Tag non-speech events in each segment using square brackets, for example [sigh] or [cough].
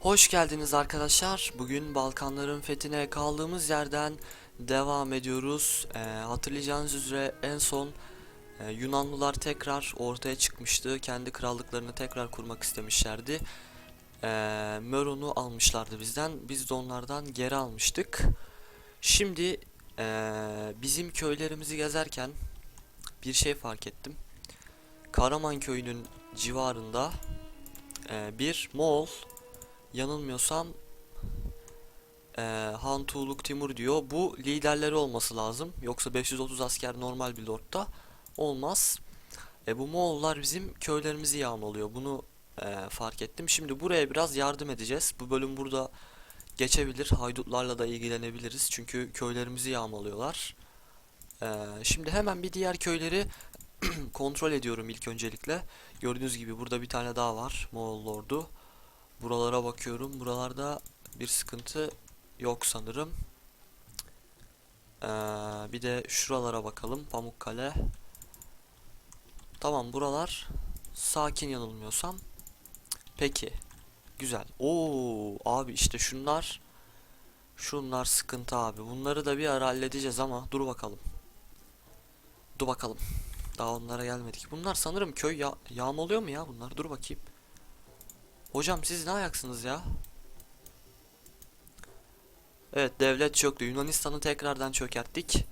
Hoş geldiniz arkadaşlar. Bugün Balkanların fethine kaldığımız yerden devam ediyoruz. Ee, hatırlayacağınız üzere en son e, Yunanlılar tekrar ortaya çıkmıştı. Kendi krallıklarını tekrar kurmak istemişlerdi. Ee, Möron'u almışlardı bizden. Biz de onlardan geri almıştık. Şimdi e, bizim köylerimizi gezerken bir şey fark ettim. Karaman köyünün civarında e, bir Moğol yanılmıyorsam eee Han Tuğluk Timur diyor. Bu liderleri olması lazım. Yoksa 530 asker normal bir lordda olmaz. E bu Moğollar bizim köylerimizi yağmalıyor. Bunu eee, fark ettim. Şimdi buraya biraz yardım edeceğiz. Bu bölüm burada geçebilir. Haydutlarla da ilgilenebiliriz. Çünkü köylerimizi yağmalıyorlar. Eee, şimdi hemen bir diğer köyleri [clears throat] kontrol ediyorum ilk öncelikle. Gördüğünüz gibi burada bir tane daha var. Moğol lordu. Buralara bakıyorum. Buralarda bir sıkıntı yok sanırım. Ee, bir de şuralara bakalım. Pamukkale. Tamam buralar sakin yanılmıyorsam. Peki. Güzel. Oo abi işte şunlar şunlar sıkıntı abi. Bunları da bir ara halledeceğiz ama dur bakalım. Dur bakalım. Daha onlara gelmedik. Bunlar sanırım köy ya yağmalıyor mu ya bunlar? Dur bakayım. Hocam siz ne ayaksınız ya? Evet devlet çöktü. Yunanistan'ı tekrardan çökerttik.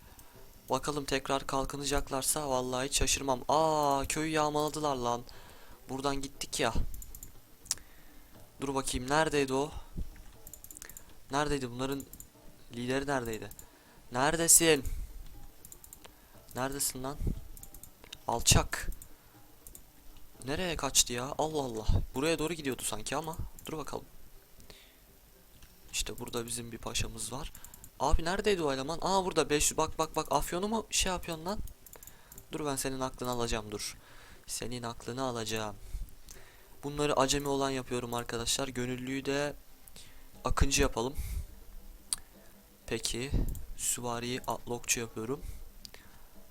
Bakalım tekrar kalkınacaklarsa vallahi şaşırmam. Aa köyü yağmaladılar lan. Buradan gittik ya. Dur bakayım neredeydi o? Neredeydi bunların lideri neredeydi? Neredesin? Neredesin lan? Alçak. Nereye kaçtı ya? Allah Allah. Buraya doğru gidiyordu sanki ama. Dur bakalım. İşte burada bizim bir paşamız var. Abi neredeydi o eleman? Aa burada 500. Bak bak bak. Afyon'u mu şey yapıyorsun lan? Dur ben senin aklını alacağım dur. Senin aklını alacağım. Bunları acemi olan yapıyorum arkadaşlar. Gönüllüyü de akıncı yapalım. Peki. Süvariyi atlokçu yapıyorum.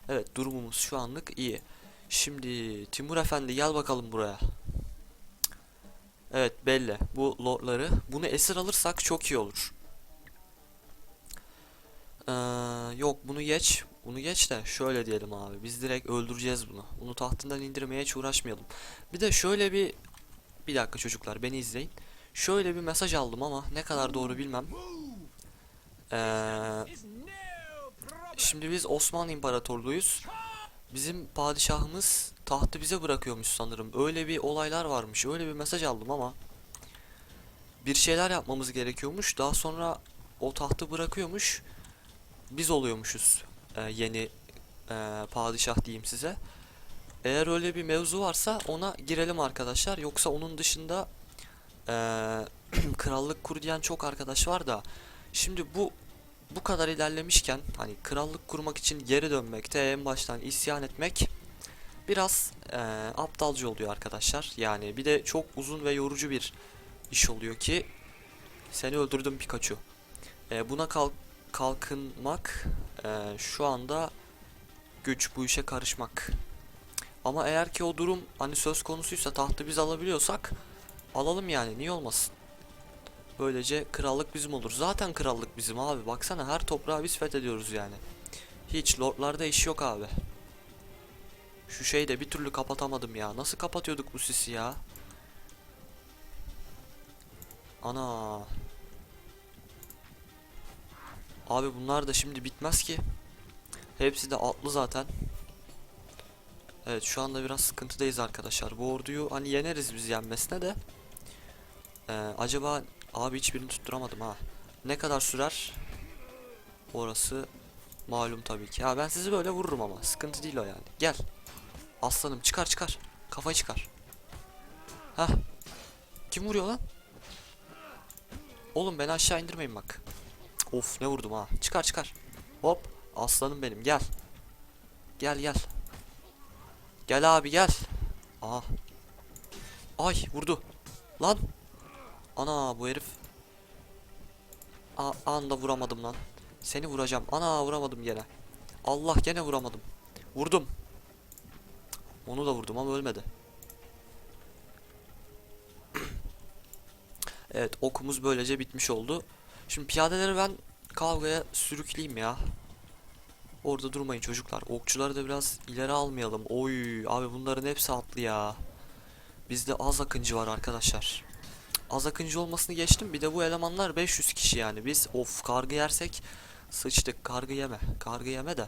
Evet durumumuz şu anlık iyi. Şimdi Timur Efendi gel bakalım buraya. Evet belli. Bu lordları. Bunu esir alırsak çok iyi olur. Ee, yok bunu geç. Bunu geç de şöyle diyelim abi. Biz direkt öldüreceğiz bunu. Bunu tahtından indirmeye hiç uğraşmayalım. Bir de şöyle bir... Bir dakika çocuklar beni izleyin. Şöyle bir mesaj aldım ama ne kadar doğru bilmem. Ee, şimdi biz Osmanlı İmparatorluğuyuz. Bizim padişahımız tahtı bize bırakıyormuş sanırım. Öyle bir olaylar varmış. Öyle bir mesaj aldım ama bir şeyler yapmamız gerekiyormuş. Daha sonra o tahtı bırakıyormuş. Biz oluyormuşuz e, yeni e, padişah diyeyim size. Eğer öyle bir mevzu varsa ona girelim arkadaşlar. Yoksa onun dışında e, [clears throat] krallık kur diyen çok arkadaş var da. Şimdi bu bu kadar ilerlemişken hani krallık kurmak için geri dönmekte en baştan isyan etmek biraz eee aptalca oluyor arkadaşlar. Yani bir de çok uzun ve yorucu bir iş oluyor ki seni öldürdüm Pikachu. Eee, buna kalk kalkınmak eee, şu anda güç bu işe karışmak. Ama eğer ki o durum hani söz konusuysa tahtı biz alabiliyorsak alalım yani niye olmasın. Böylece krallık bizim olur. Zaten krallık bizim abi. Baksana her toprağı biz fethediyoruz yani. Hiç lordlarda iş yok abi. Şu şeyi de bir türlü kapatamadım ya. Nasıl kapatıyorduk bu sisi ya? Ana. Abi bunlar da şimdi bitmez ki. Hepsi de atlı zaten. Evet şu anda biraz sıkıntıdayız arkadaşlar. Bu orduyu hani yeneriz biz yenmesine de. Ee, acaba Abi hiçbirini tutturamadım ha. Ne kadar sürer? Orası malum tabii ki. Ya ben sizi böyle vururum ama. Sıkıntı değil o yani. Gel. Aslanım çıkar çıkar. Kafayı çıkar. Hah. Kim vuruyor lan? Oğlum beni aşağı indirmeyin bak. Of ne vurdum ha. Çıkar çıkar. Hop. Aslanım benim gel. Gel gel. Gel abi gel. Aha. Ay vurdu. Lan. Ana bu herif. A anda vuramadım lan. Seni vuracağım. Ana vuramadım gene. Allah gene vuramadım. Vurdum. Onu da vurdum ama ölmedi. [clears throat] Evet okumuz böylece bitmiş oldu. Şimdi piyadeleri ben kavgaya sürükleyeyim ya. Orada durmayın çocuklar. Okçuları da biraz ileri almayalım. Oy abi bunların hepsi atlı ya. Bizde az akıncı var arkadaşlar. Az akıncı olmasını geçtim. Bir de bu elemanlar 500 kişi yani. Biz of kargı yersek sıçtık. Kargı yeme. Kargı yeme de.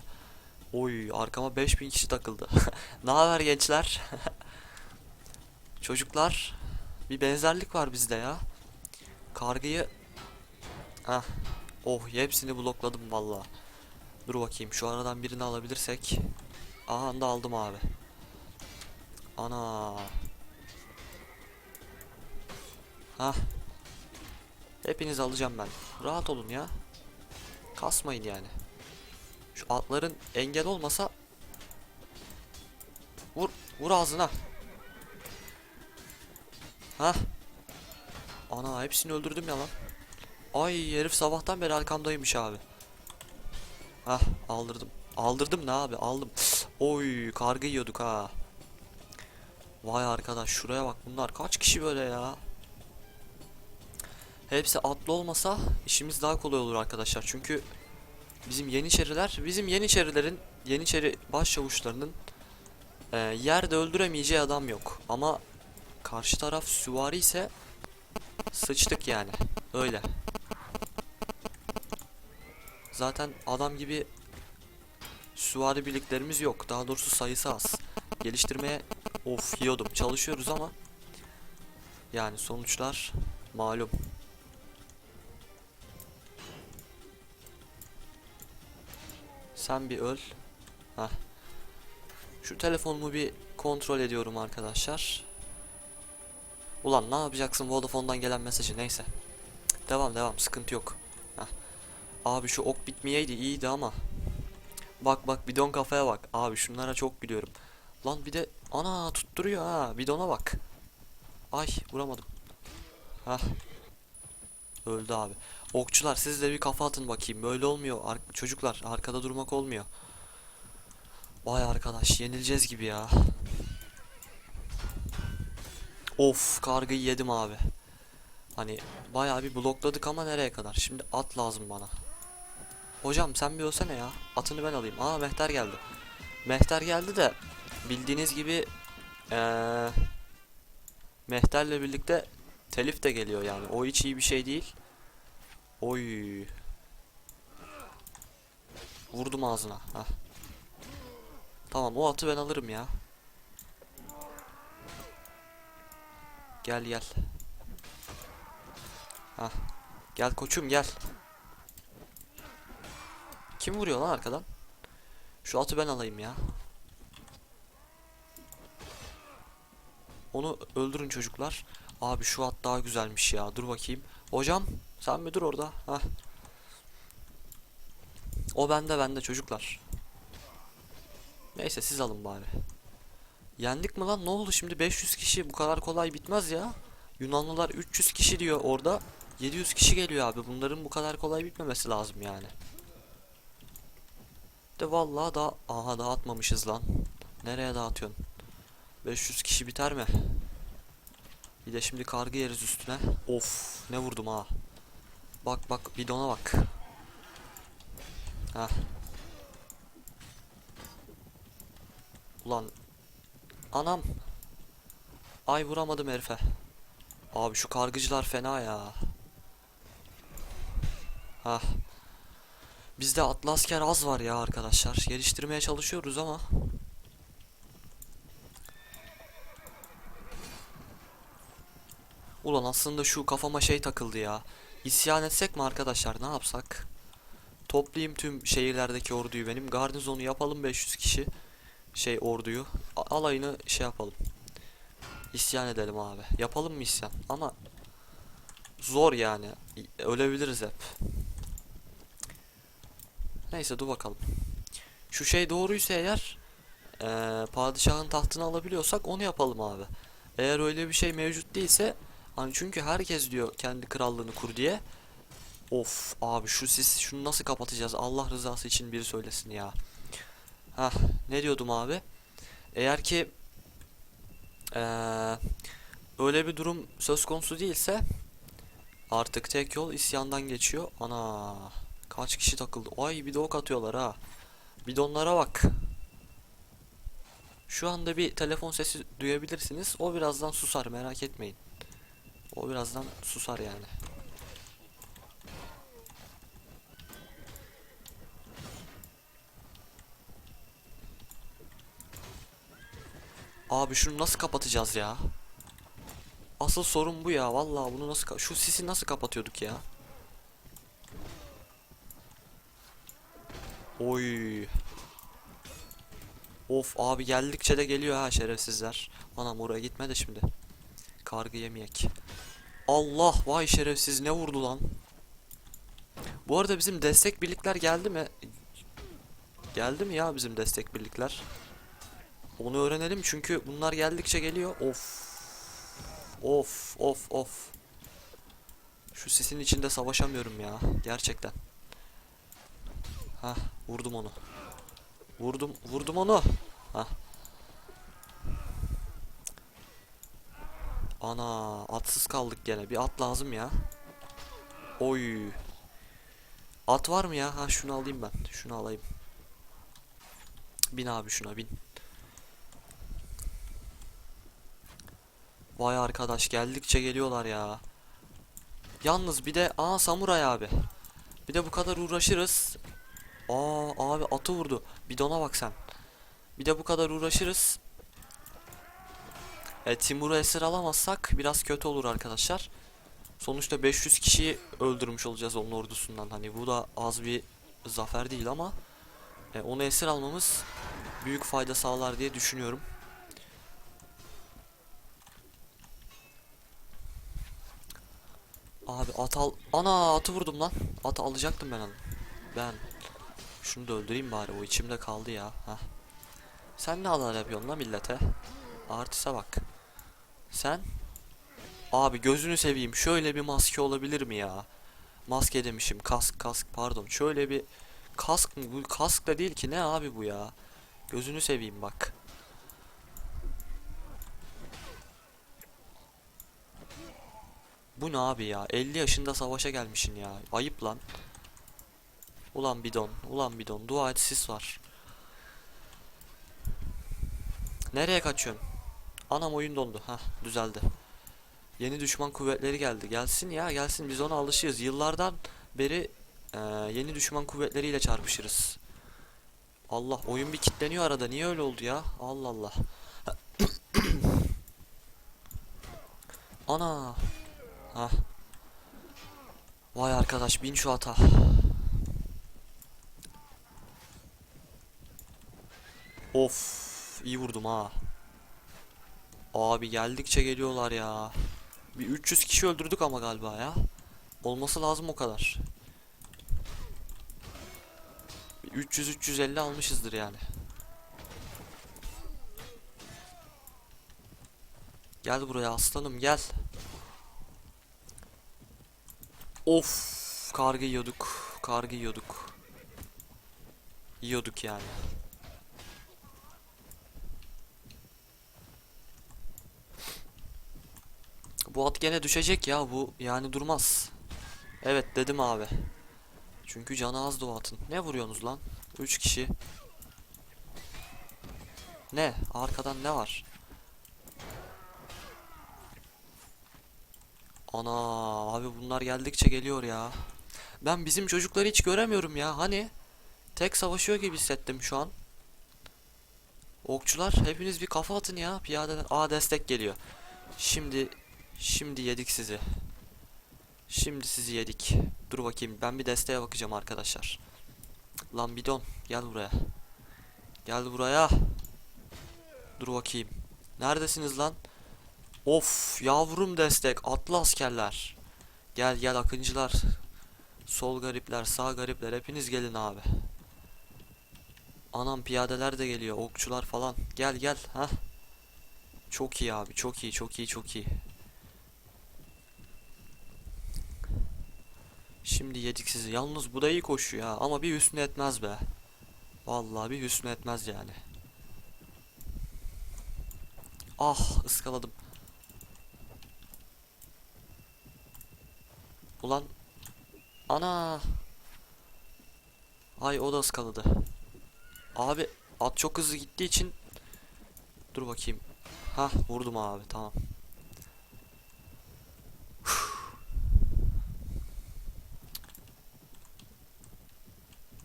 Oy arkama 5000 kişi takıldı. [laughs] ne haber gençler? [laughs] Çocuklar bir benzerlik var bizde ya. Kargıyı Hah. Oh hepsini blokladım valla. Dur bakayım şu aradan birini alabilirsek. Aha da aldım abi. Ana. Hah. Hepinizi alacağım ben. Rahat olun ya. Kasmayın yani. Şu atların engel olmasa Vur, vur ağzına. Hah. Ana hepsini öldürdüm ya lan. Ay herif sabahtan beri arkamdaymış abi. Hah aldırdım. Aldırdım ne abi aldım. Oy kargı yiyorduk ha. Vay arkadaş şuraya bak bunlar kaç kişi böyle ya. Hepsi atlı olmasa işimiz daha kolay olur arkadaşlar. Çünkü bizim Yeniçeriler, bizim Yeniçerilerin, Yeniçeri başçavuşlarının e, yerde öldüremeyeceği adam yok. Ama karşı taraf süvari ise sıçtık yani. Öyle. Zaten adam gibi süvari birliklerimiz yok. Daha doğrusu sayısı az. Geliştirmeye of yiyordum. Çalışıyoruz ama yani sonuçlar malum. Sen bir öl. Heh. Şu telefonumu bir kontrol ediyorum arkadaşlar. Ulan ne yapacaksın Vodafone'dan gelen mesajı neyse. Devam devam sıkıntı yok. Heh. Abi şu ok bitmeyeydi iyiydi ama. Bak bak bidon kafaya bak. Abi şunlara çok gülüyorum. Lan bir de ana tutturuyor ha bidona bak. Ay vuramadım. Hah. Öldü abi. Okçular siz de bir kafa atın bakayım. Böyle olmuyor. Ar çocuklar arkada durmak olmuyor. Vay arkadaş yenileceğiz gibi ya. Of kargıyı yedim abi. Hani bayağı bir blokladık ama nereye kadar? Şimdi at lazım bana. Hocam sen bir ölsene ya. Atını ben alayım. Aa Mehter geldi. Mehter geldi de bildiğiniz gibi ee, Mehter'le birlikte telif de geliyor yani. O hiç iyi bir şey değil. Oy. Vurdum ağzına. Heh. Tamam o atı ben alırım ya. Gel gel. Hah. Gel koçum gel. Kim vuruyor lan arkadan? Şu atı ben alayım ya. Onu öldürün çocuklar. Abi şu at daha güzelmiş ya. Dur bakayım. Hocam sen mi dur orada? Hah. O bende bende çocuklar. Neyse siz alın bari. Yendik mi lan? Ne oldu şimdi 500 kişi bu kadar kolay bitmez ya. Yunanlılar 300 kişi diyor orada. 700 kişi geliyor abi. Bunların bu kadar kolay bitmemesi lazım yani. De vallahi da aha dağıtmamışız lan. Nereye dağıtıyorsun? 500 kişi biter mi? Bir de şimdi kargı yeriz üstüne. Of ne vurdum ha. Bak bak bidona bak. Heh. Ulan Anam. Ay vuramadım herife. Abi şu kargıcılar fena ya. Hah. Bizde atlı asker az var ya arkadaşlar. Geliştirmeye çalışıyoruz ama. Ulan aslında şu kafama şey takıldı ya. İsyan etsek mi arkadaşlar ne yapsak? Toplayayım tüm şehirlerdeki orduyu benim. Garnizonu yapalım 500 kişi şey orduyu alayını şey yapalım. İsyan edelim abi. Yapalım mı isyan? Ama zor yani. Ölebiliriz hep. Neyse dur bakalım. Şu şey doğruysa eğer eee, padişahın tahtını alabiliyorsak onu yapalım abi. Eğer öyle bir şey mevcut değilse hani çünkü herkes diyor kendi krallığını kur diye. Of abi şu siz şunu nasıl kapatacağız? Allah rızası için biri söylesin ya. Hah ne diyordum abi? Eğer ki eee, öyle bir durum söz konusu değilse Artık tek yol isyandan geçiyor. Ana. Kaç kişi takıldı? Ay bir de ok atıyorlar ha. Bidonlara bak. Şu anda bir telefon sesi duyabilirsiniz. O birazdan susar merak etmeyin. O birazdan susar yani. Abi şunu nasıl kapatacağız ya? Asıl sorun bu ya. Vallahi bunu nasıl şu sisi nasıl kapatıyorduk ya? Oy. Of abi geldikçe de geliyor ha şerefsizler. Anam oraya gitme de şimdi. Kargı yemeyek. Allah vay şerefsiz ne vurdu lan? Bu arada bizim destek birlikler geldi mi? Geldi mi ya bizim destek birlikler? Onu öğrenelim çünkü bunlar geldikçe geliyor. Of. Of of of. Şu sisin içinde savaşamıyorum ya. Gerçekten. Hah vurdum onu. Vurdum vurdum onu. Hah. Ana atsız kaldık gene. Bir at lazım ya. Oy. At var mı ya? Ha şunu alayım ben. Şunu alayım. Bin abi şuna bin. Vay arkadaş geldikçe geliyorlar ya. Yalnız bir de aa samuray abi. Bir de bu kadar uğraşırız. Aa abi atı vurdu. Bidona bak sen. Bir de bu kadar uğraşırız. E, Timur'u esir alamazsak biraz kötü olur arkadaşlar. Sonuçta 500 kişiyi öldürmüş olacağız onun ordusundan. Hani bu da az bir zafer değil ama e, onu esir almamız büyük fayda sağlar diye düşünüyorum. Abi at al. Ana atı vurdum lan. Atı alacaktım ben onu. Ben. Şunu da öldüreyim bari. O içimde kaldı ya. Heh. Sen ne alır yapıyorsun lan millete? Artiste bak. Sen? Abi gözünü seveyim. Şöyle bir maske olabilir mi ya? Maske demişim. Kask kask pardon. Şöyle bir kask mı? Kask da değil ki ne abi bu ya? Gözünü seveyim bak. Bu ne abi ya? 50 yaşında savaşa gelmişsin ya. Ayıp lan. Ulan bidon, ulan bidon. Dua et sis var. Nereye kaçıyorsun? Anam oyun dondu. Hah düzeldi. Yeni düşman kuvvetleri geldi. Gelsin ya gelsin biz ona alışığız. Yıllardan beri eee, yeni düşman kuvvetleriyle çarpışırız. Allah oyun bir kitleniyor arada. Niye öyle oldu ya? Allah Allah. [clears throat] Ana. Hah. Vay arkadaş bin şu ata. Of iyi vurdum ha. Abi geldikçe geliyorlar ya. Bir 300 kişi öldürdük ama galiba ya. Olması lazım o kadar. Bir 300-350 almışızdır yani. Gel buraya aslanım gel. Of kargı yiyorduk. Kargı yiyorduk. Yiyorduk yani. Bu at gene düşecek ya bu yani durmaz. Evet dedim abi. Çünkü canı azdı o atın. Ne vuruyorsunuz lan? 3 kişi. Ne? Arkadan ne var? Ana abi bunlar geldikçe geliyor ya. Ben bizim çocukları hiç göremiyorum ya. Hani tek savaşıyor gibi hissettim şu an. Okçular hepiniz bir kafa atın ya. Piyadeler. Aa destek geliyor. Şimdi şimdi yedik sizi. Şimdi sizi yedik. Dur bakayım ben bir desteğe bakacağım arkadaşlar. Lan bidon gel buraya. Gel buraya. Dur bakayım. Neredesiniz lan? Of yavrum destek atlı askerler. Gel gel akıncılar. Sol garipler sağ garipler hepiniz gelin abi. Anam piyadeler de geliyor okçular falan. Gel gel ha. Çok iyi abi çok iyi çok iyi çok iyi. Şimdi yedik sizi. Yalnız bu da iyi koşuyor ya ama bir hüsnü etmez be. Vallahi bir hüsnü etmez yani. Ah ıskaladım. Ulan. Ana. Ay o da ıskaladı. Abi at çok hızlı gittiği için dur bakayım. Ha vurdum abi tamam.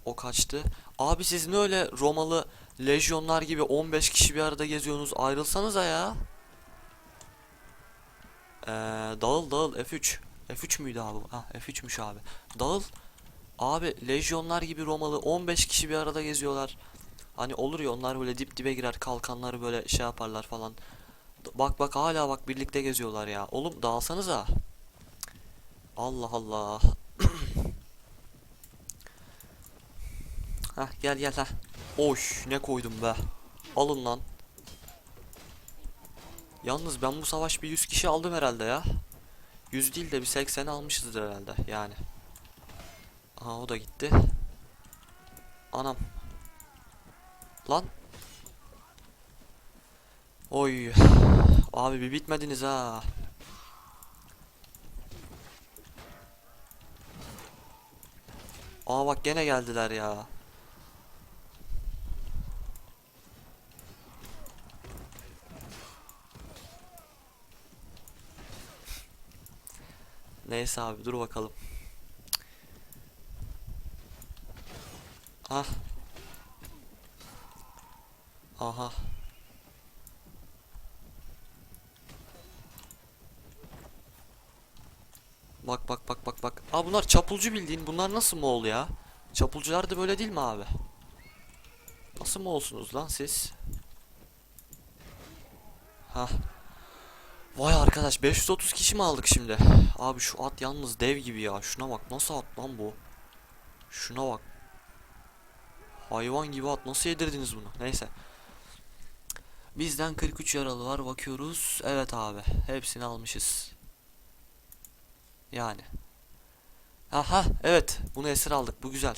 O kaçtı. Abi siz ne öyle Romalı lejyonlar gibi 15 kişi bir arada geziyorsunuz? Ayrılsanıza ya. Ee, dağıl dağıl F3. F3 müydü abi? Ha F3'müş abi. Dağıl. Abi lejyonlar gibi Romalı 15 kişi bir arada geziyorlar. Hani olur ya onlar böyle dip dibe girer kalkanları böyle şey yaparlar falan. Bak bak hala bak birlikte geziyorlar ya. Oğlum dağılsanıza. Allah Allah. Hah gel gel ha. Oş ne koydum be. Alın lan. Yalnız ben bu savaş bir 100 kişi aldım herhalde ya. 100 değil de bir 80 almışızdır herhalde yani. Aha o da gitti. Anam. Lan. Oy. Abi bir bitmediniz ha. Aa bak gene geldiler ya. Neyse abi dur bakalım. Ah. Aha. Bak bak bak bak bak. Aa bunlar çapulcu bildiğin. Bunlar nasıl Moğol ya? Çapulcular da böyle değil mi abi? Nasıl Moğolsunuz lan siz? Ha. Vay arkadaş 530 kişi mi aldık şimdi? Abi şu at yalnız dev gibi ya. Şuna bak nasıl at lan bu? Şuna bak. Hayvan gibi at nasıl yedirdiniz bunu? Neyse. Bizden 43 yaralı var bakıyoruz. Evet abi hepsini almışız. Yani. Aha evet bunu esir aldık bu güzel.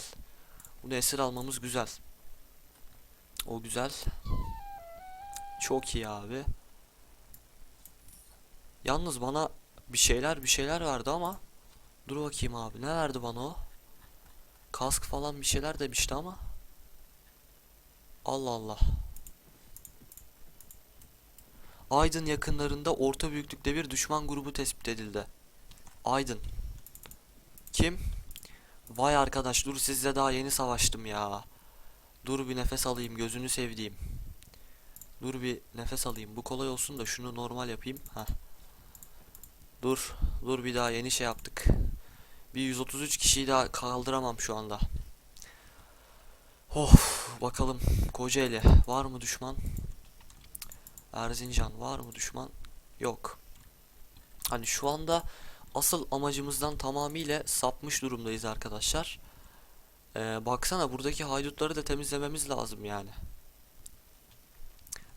Bunu esir almamız güzel. O güzel. Çok iyi abi. Yalnız bana bir şeyler bir şeyler verdi ama dur bakayım abi ne verdi bana o? Kask falan bir şeyler demişti ama Allah Allah. Aydın yakınlarında orta büyüklükte bir düşman grubu tespit edildi. Aydın. Kim? Vay arkadaş dur sizle daha yeni savaştım ya. Dur bir nefes alayım gözünü sevdiğim. Dur bir nefes alayım. Bu kolay olsun da şunu normal yapayım. Heh. Dur. Dur bir daha yeni şey yaptık. Bir 133 kişiyi daha kaldıramam şu anda. Of bakalım Kocaeli var mı düşman? Erzincan var mı düşman? Yok. Hani şu anda asıl amacımızdan tamamıyla sapmış durumdayız arkadaşlar. Ee, baksana buradaki haydutları da temizlememiz lazım yani.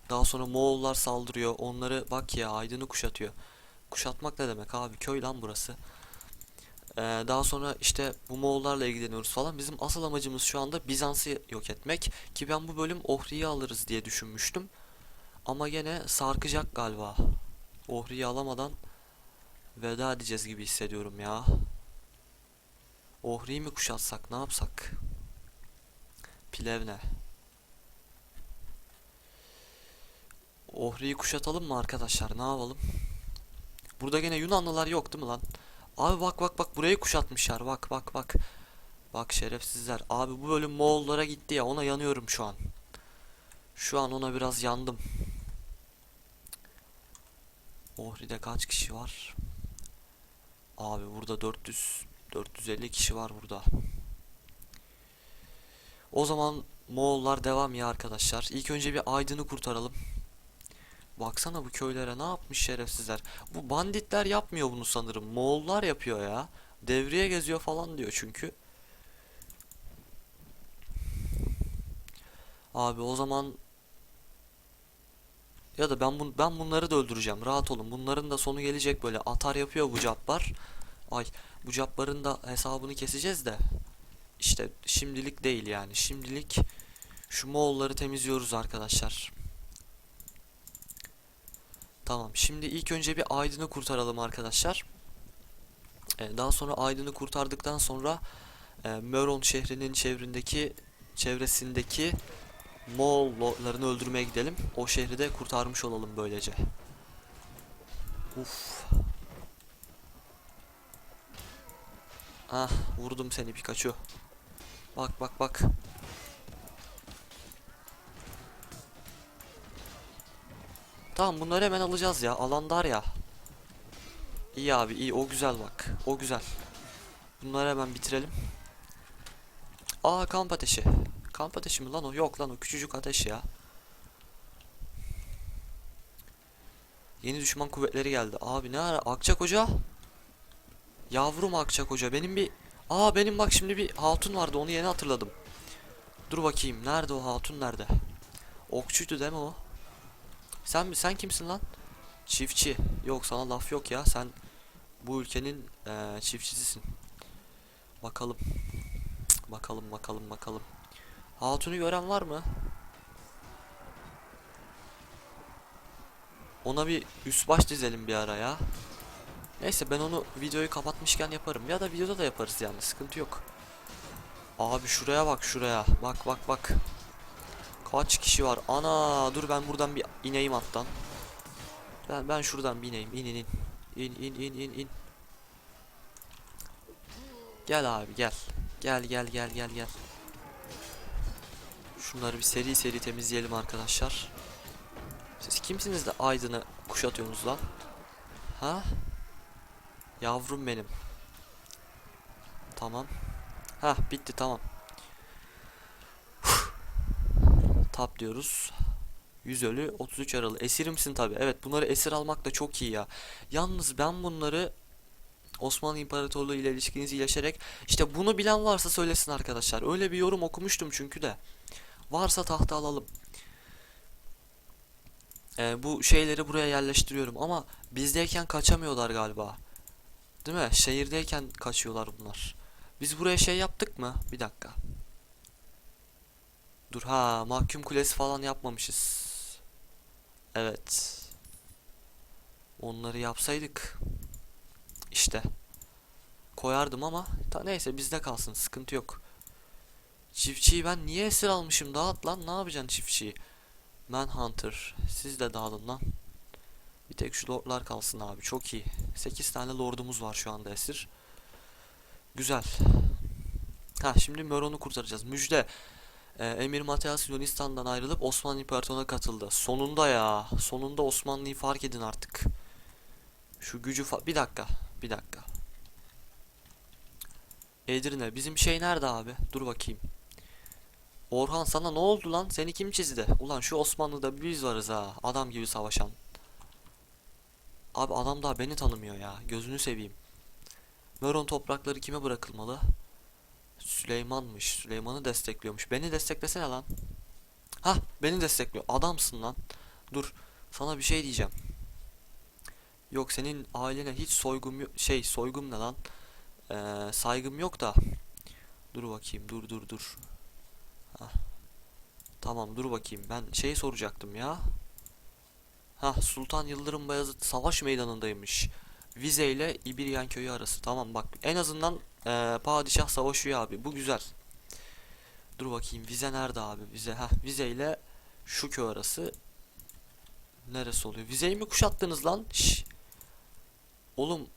Daha sonra Moğollar saldırıyor. Onları bak ya Aydın'ı kuşatıyor. Kuşatmak ne demek abi? Köy lan burası. Ee, daha sonra işte bu Moğollarla ilgileniyoruz falan. Bizim asıl amacımız şu anda Bizans'ı yok etmek. Ki ben bu bölüm Ohri'yi alırız diye düşünmüştüm. Ama gene sarkacak galiba. Ohri'yi alamadan veda edeceğiz gibi hissediyorum ya. Ohri'yi mi kuşatsak ne yapsak? Plevne. Ohri'yi kuşatalım mı arkadaşlar ne yapalım? Burada gene Yunanlılar yok değil mi lan? Abi bak bak bak burayı kuşatmışlar bak bak bak. Bak şerefsizler. Abi bu bölüm Moğollara gitti ya ona yanıyorum şu an. Şu an ona biraz yandım. Ohri'de kaç kişi var? Abi burada 400 450 kişi var burada. O zaman Moğollar devam ya arkadaşlar. İlk önce bir Aydın'ı kurtaralım. Baksana bu köylere ne yapmış şerefsizler. Bu banditler yapmıyor bunu sanırım. Moğollar yapıyor ya. Devriye geziyor falan diyor çünkü. Abi o zaman ya da ben bun ben bunları da öldüreceğim. Rahat olun. Bunların da sonu gelecek böyle. Atar yapıyor bu cabbar. Ay bu cabbarın da hesabını keseceğiz de. İşte şimdilik değil yani. Şimdilik şu Moğolları temizliyoruz arkadaşlar. Tamam. Şimdi ilk önce bir Aydın'ı kurtaralım arkadaşlar. E, daha sonra Aydın'ı kurtardıktan sonra e, Möron şehrinin çevrindeki çevresindeki Moğollarını öldürmeye gidelim. O şehri de kurtarmış olalım böylece. Uf. Ah vurdum seni Pikachu. Bak bak bak. Tamam bunları hemen alacağız ya. Alan dar ya. İyi abi iyi o güzel bak. O güzel. Bunları hemen bitirelim. Aa kamp ateşi. Kamp ateşi mi lan o? Yok lan o küçücük ateş ya. Yeni düşman kuvvetleri geldi. Abi ne ara? Akçakoca? Yavrum Akçakoca. Benim bir... Aa benim bak şimdi bir hatun vardı onu yeni hatırladım. Dur bakayım. Nerede o hatun nerede? Okçuydu değil mi o? Sen? Sen kimsin lan? Çiftçi. Yok sana laf yok ya. Sen bu ülkenin eee, çiftçisisin. Bakalım. Bakalım bakalım bakalım. Hatun'u gören var mı? Ona bir üst baş dizelim bir ara ya. Neyse ben onu videoyu kapatmışken yaparım. Ya da videoda da yaparız yani sıkıntı yok. Abi şuraya bak şuraya. Bak bak bak. Kaç kişi var? Ana dur ben buradan bir ineyim attan. Ben ben şuradan bir ineyim. İn in in. İn in in in in. Gel abi gel. Gel gel gel gel gel. Şunları bir seri seri temizleyelim arkadaşlar. Siz kimsiniz de Aydın'ı kuşatıyorsunuz lan? Ha? Yavrum benim. Tamam. Ha bitti tamam. Tap diyoruz. 100 ölü 33 yaralı. Esirimsin tabi. Evet bunları esir almak da çok iyi ya. Yalnız ben bunları Osmanlı İmparatorluğu ile ilişkinizi iyileşerek işte bunu bilen varsa söylesin arkadaşlar. Öyle bir yorum okumuştum çünkü de. Varsa tahta alalım. Ee, bu şeyleri buraya yerleştiriyorum ama bizdeyken kaçamıyorlar galiba. Değil mi? Şehirdeyken kaçıyorlar bunlar. Biz buraya şey yaptık mı? Bir dakika. Dur ha mahkum kulesi falan yapmamışız. Evet. Onları yapsaydık. İşte. Koyardım ama ta neyse bizde kalsın sıkıntı yok. Çiftçiyi ben niye esir almışım? Dağıt lan ne yapacaksın çiftçiyi? Manhunter siz de dağılın lan. Bir tek şu lordlar kalsın abi çok iyi. 8 tane lordumuz var şu anda esir. Güzel. Ha şimdi Möron'u kurtaracağız. Müjde. Ee, Emir Mateas Yunanistan'dan ayrılıp Osmanlı İmparatorluğu'na katıldı. Sonunda ya. Sonunda Osmanlı'yı fark edin artık. Şu gücü fa- Bir dakika. Bir dakika. Edirne. Bizim şey nerede abi? Dur bakayım. Orhan sana ne oldu lan? Seni kim çizdi? Ulan şu Osmanlı'da biz varız ha. Adam gibi savaşan. Abi adam daha beni tanımıyor ya. Gözünü seveyim. Möron toprakları kime bırakılmalı? Süleyman'mış. Süleyman'ı destekliyormuş. Beni desteklesene lan. Hah beni destekliyor. Adamsın lan. Dur. Sana bir şey diyeceğim. Yok senin ailene hiç soygum. Şey soygum ne lan? Ee, saygım yok da. Dur bakayım. Dur dur dur. Hah. Tamam dur bakayım. Ben şey soracaktım ya. Ha Sultan Yıldırım Bayezid savaş meydanındaymış. Vize ile İbiryan köyü arası. Tamam bak en azından eee, padişah savaşıyor abi. Bu güzel. Dur bakayım vize nerede abi? Vize ha vize ile şu köy arası neresi oluyor? Vizeyi mi kuşattınız lan? Şş. Oğlum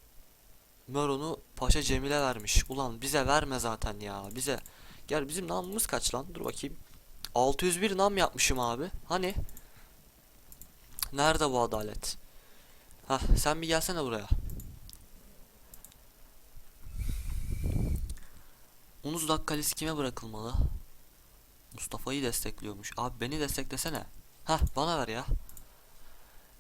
Möron'u Paşa Cemil'e vermiş. Ulan bize verme zaten ya. Bize gel bizim namımız kaç lan? Dur bakayım. 601 nam yapmışım abi. Hani? Nerede bu adalet? Hah sen bir gelsene buraya. Unuzdak Kalesi kime bırakılmalı? Mustafa'yı destekliyormuş. Abi beni desteklesene. Hah bana ver ya.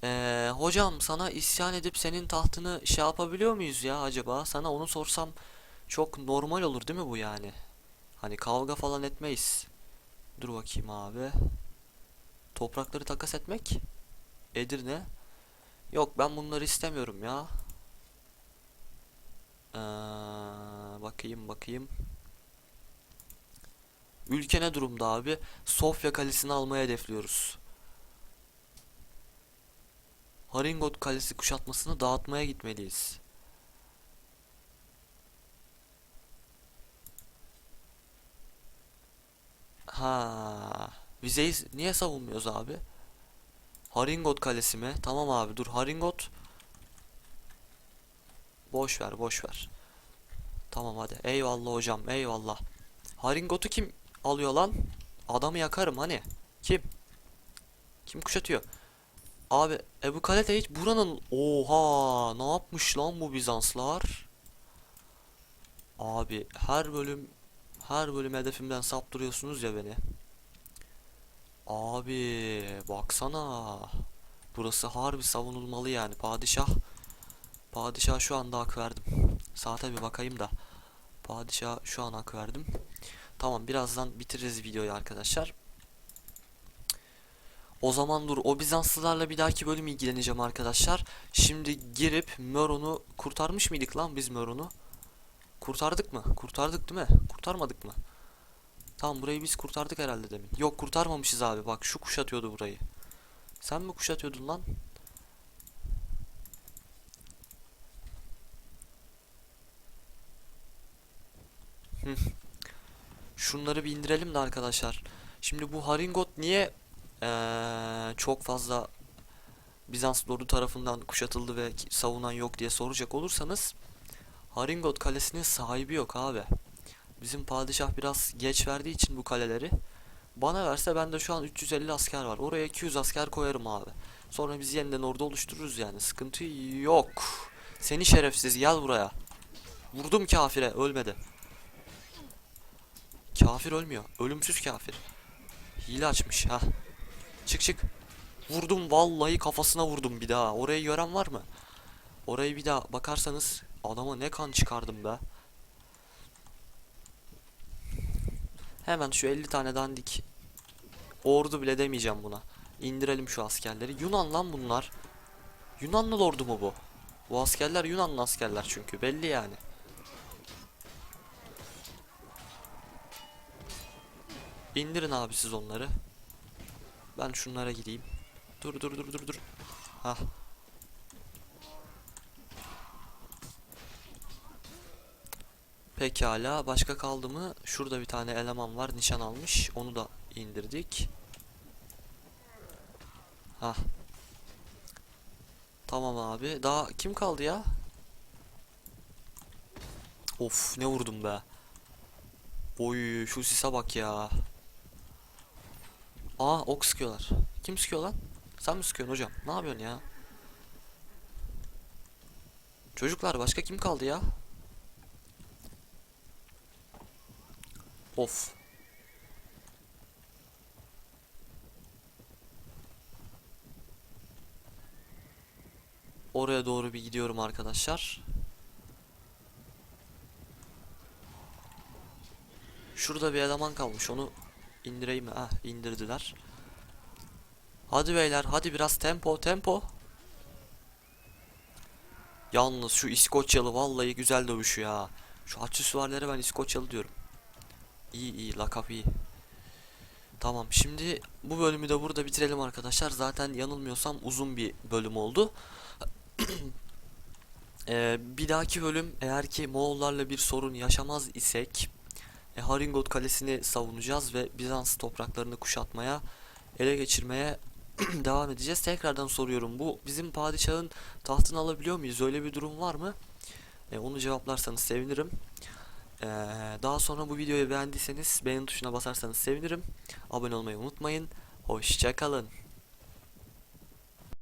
Ee, hocam sana isyan edip senin tahtını şey yapabiliyor muyuz ya acaba? Sana onu sorsam çok normal olur değil mi bu yani? Hani kavga falan etmeyiz. Dur bakayım abi. Toprakları takas etmek? Edirne. Yok ben bunları istemiyorum ya. Ee, bakayım bakayım. Ülke ne durumda abi? Sofya Kalesi'ni almayı hedefliyoruz. Haringot Kalesi kuşatmasını dağıtmaya gitmeliyiz. Ha, vizeyi niye savunmuyoruz abi? Haringot Kalesi mi? Tamam abi dur Haringot. Boş ver boş ver. Tamam hadi. Eyvallah hocam eyvallah. Haringot'u kim alıyor lan? Adamı yakarım hani. Kim? Kim kuşatıyor? Abi Ebu Kalete hiç buranın oha ne yapmış lan bu Bizanslar? Abi her bölüm her bölüm hedefimden saptırıyorsunuz ya beni. Abi baksana. Burası harbi savunulmalı yani padişah. Padişah şu anda hak verdim. Saate bir bakayım da. Padişah şu an hak verdim. Tamam birazdan bitiririz videoyu arkadaşlar. O zaman dur o Bizanslılarla bir dahaki bölüm ilgileneceğim arkadaşlar. Şimdi girip Möron'u kurtarmış mıydık lan biz Möron'u? Kurtardık mı? Kurtardık değil mi? Kurtarmadık mı? Tamam burayı biz kurtardık herhalde demin. Yok kurtarmamışız abi bak şu kuşatıyordu burayı. Sen mi kuşatıyordun lan? Hı. Şunları bir indirelim de arkadaşlar. Şimdi bu Haringot niye eee, çok fazla Bizans lordu tarafından kuşatıldı ve savunan yok diye soracak olursanız Haringot kalesinin sahibi yok abi. Bizim padişah biraz geç verdiği için bu kaleleri bana verse bende şu an 350 asker var. Oraya 200 asker koyarım abi. Sonra biz yeniden orada oluştururuz yani. Sıkıntı yok. Seni şerefsiz gel buraya. Vurdum kafire ölmedi. Kafir ölmüyor. Ölümsüz kafir. Hile açmış ha. Çık çık. Vurdum vallahi kafasına vurdum bir daha. Orayı gören var mı? Orayı bir daha bakarsanız adama ne kan çıkardım be. Hemen şu 50 tane dandik ordu bile demeyeceğim buna. İndirelim şu askerleri. Yunan lan bunlar. Yunanlı ordu mu bu? Bu askerler Yunanlı askerler çünkü belli yani. İndirin abi siz onları. Ben şunlara gideyim. Dur dur dur dur dur. Hah. Pekala başka kaldı mı? Şurada bir tane eleman var nişan almış. Onu da indirdik. Hah. Tamam abi. Daha kim kaldı ya? Of ne vurdum be. Oy şu sise bak ya. Aa ok sıkıyorlar. Kim sıkıyor lan? Sen mi sıkıyorsun hocam? Ne yapıyorsun ya? Çocuklar başka kim kaldı ya? Of. Oraya doğru bir gidiyorum arkadaşlar. Şurada bir eleman kalmış onu indireyim mi? Ah indirdiler. Hadi beyler hadi biraz tempo tempo. Yalnız şu İskoçyalı vallahi güzel dövüşüyor ha. Şu süvarileri ben İskoçyalı diyorum. İyi iyi lakap iyi. Tamam şimdi bu bölümü de burada bitirelim arkadaşlar. Zaten yanılmıyorsam uzun bir bölüm oldu. [clears throat] Ee, bir dahaki bölüm eğer ki Moğollarla bir sorun yaşamaz isek e, Haringot Kalesi'ni savunacağız ve Bizans topraklarını kuşatmaya, ele geçirmeye [clears throat] devam edeceğiz. Tekrardan soruyorum. Bu bizim padişahın tahtını alabiliyor muyuz? Öyle bir durum var mı? E, onu cevaplarsanız sevinirim. Ee, daha sonra bu videoyu beğendiyseniz beğen tuşuna basarsanız sevinirim. Abone olmayı unutmayın. Hoşçakalın.